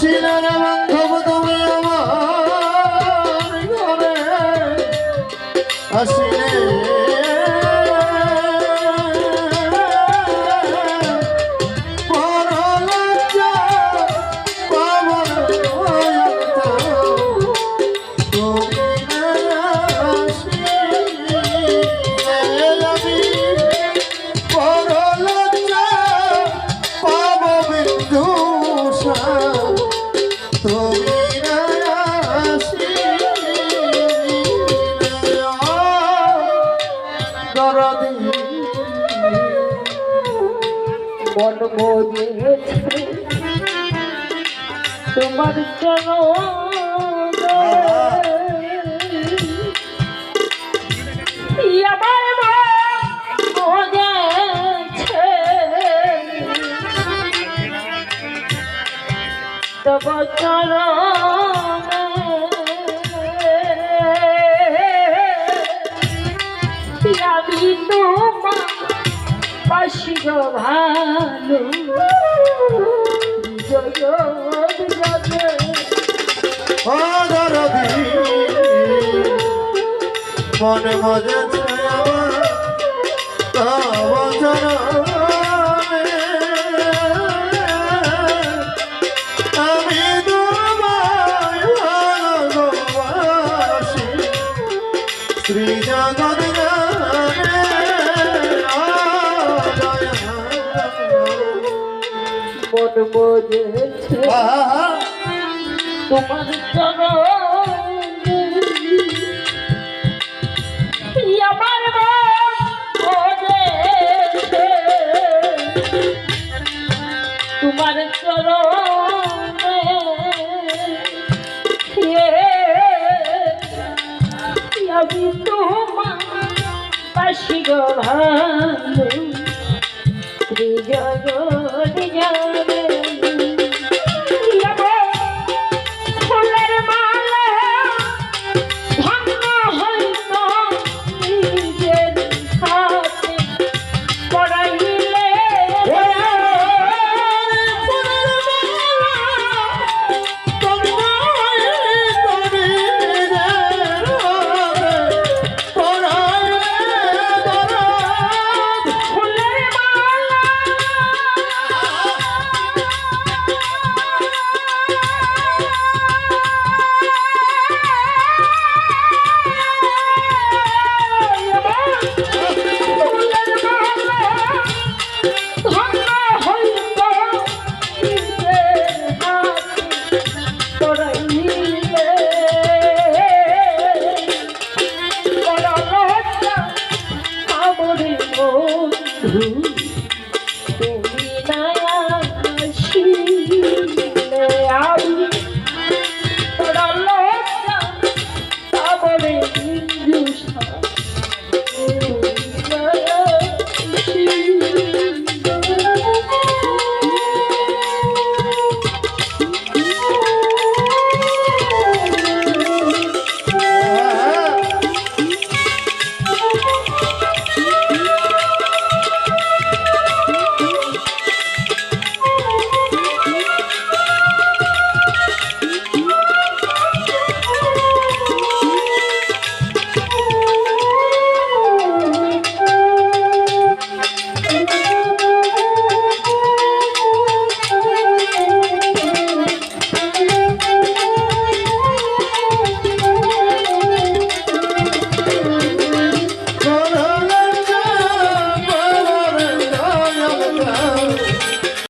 আসিলে রে বান্ধব তুমি আমার ঘরে আসিলে বড় মন মরেছে তোমার মরেছে তোমার চরণ আমি তোমার পাশি গো ভালো মনে মজে মন বোঝেছে তোমার আমার তোমার চরণে